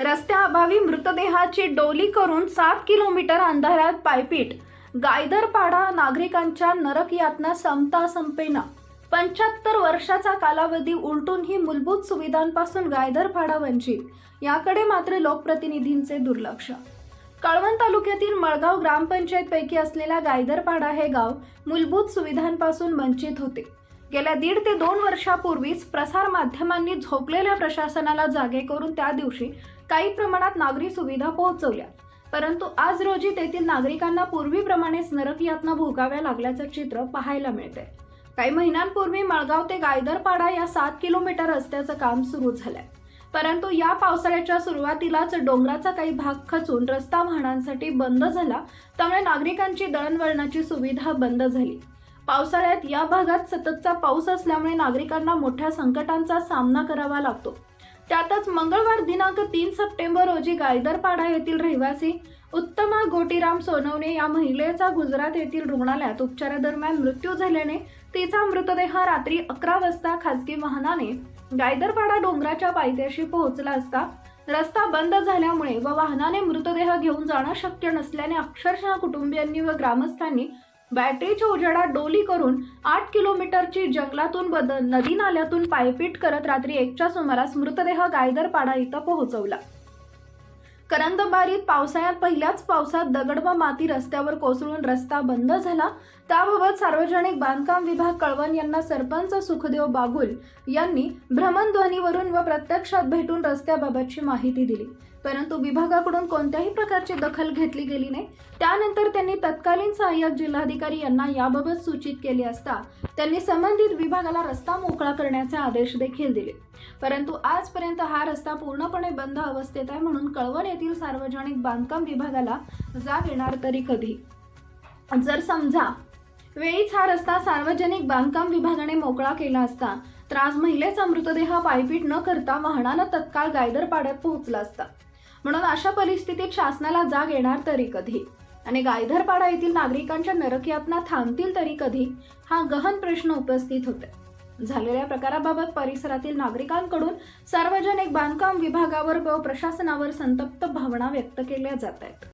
रस्त्याअभावी मृतदेहाची डोली करून सात किलोमीटर अंधारात पायपीट. गायदरपाडा नागरिकांच्या नरक यातना संपता संपेना. पंच्याहत्तर वर्षाचा कालावधी उलटून ही मूलभूत सुविधांपासून गायदरपाडा वंचित. याकडे मात्र लोकप्रतिनिधींचे दुर्लक्ष. कळवण तालुक्यातील मळगाव ग्रामपंचायतपैकी असलेल्या गायदरपाडा हे गाव मूलभूत सुविधांपासून वंचित होते. गेल्या दीड ते दोन वर्षापूर्वीच प्रसार माध्यमांनी झोपलेल्या प्रशासनाला जागे करून त्या दिवशी काही प्रमाणात नागरी सुविधा पोहोचवल्या. परंतु आज रोजी तेथील नागरिकांना पूर्वीप्रमाणेच नरक यातना भोगाव्या लागल्याचं चित्र पाहायला मिळते काही महिन्यांपूर्वी मळगाव ते गायदरपाडा या सात किलोमीटर रस्त्याचं काम सुरू झालंय. परंतु या पावसाळ्याच्या सुरुवातीलाच डोंगराचा काही भाग खचून रस्ता वाहनांसाठी बंद झाला त्यामुळे नागरिकांची दळणवळणाची सुविधा बंद झाली. पावसाळ्यात या भागात सततचा पाऊस असल्यामुळे नागरिकांना मोठ्या संकटांचा सामना करावा लागतो. त्यातच मंगळवार दिनांक तीन सप्टेंबर रोजी गायदरपाडा येथील रहिवासी उत्तमा गोटीराम सोनवणे या महिलेचा गुजरात येथील रुग्णालयात उपचारादरम्यान मृत्यू झाल्याने तिचा मृतदेह रात्री अकरा वाजता खासगी वाहनाने गायदरपाडा डोंगराच्या पायथ्याशी पोहोचला असता रस्ता बंद झाल्यामुळे व वाहनाने मृतदेह घेऊन जाणं शक्य नसल्याने अक्षरशः कुटुंबियांनी व ग्रामस्थांनी बॅटरीच्या उजेडात डोली करून आठ किलोमीटरची जंगलातून बदल नदी नाल्यातून पायपीट करत रात्री एकच्या सुमारास मृतदेह गायदरपाडा इथं पोहोचवला. करंदबारीत पावसाळ्यात पहिल्याच पावसात दगड व माती रस्त्यावर कोसळून रस्ता बंद झाला. त्याबाबत सार्वजनिक बांधकाम विभाग कळवण यांना सरपंच सुखदेव बागुल यांनी भ्रमणध्वनीवरून व प्रत्यक्षात भेटून रस्त्याबाबतची माहिती दिली. परंतु विभागाकडून कोणत्याही प्रकारची दखल घेतली गेली नाही. त्यानंतर त्यांनी तत्कालीन सहाय्यक जिल्हाधिकारी यांना याबाबत सूचित केले असता त्यांनी संबंधित विभागाला रस्ता मोकळा करण्याचे आदेश देखील दिले. परंतु आजपर्यंत हा रस्ता पूर्णपणे बंद अवस्थेत आहे म्हणून कळवण येथील सार्वजनिक बांधकाम विभागाला जाग येणार तरी कधी. जर समजा वेळीच हा रस्ता सार्वजनिक बांधकाम विभागाने मोकळा केला असता तर आज महिलेचा मृतदेह पायपीट न करता वाहनानं तत्काळ गायदर पाड्यात पोहोचला असता. म्हणून अशा परिस्थितीत शासनाला जाग येणार तरी कधी. आणि गायधरपाडा येथील नागरिकांच्या नरकयातना थांबतील तरी कधी हा गहन प्रश्न उपस्थित होते. झालेल्या प्रकाराबाबत परिसरातील नागरिकांकडून सार्वजनिक बांधकाम विभागावर व प्रशासनावर संतप्त भावना व्यक्त केल्या जात आहेत.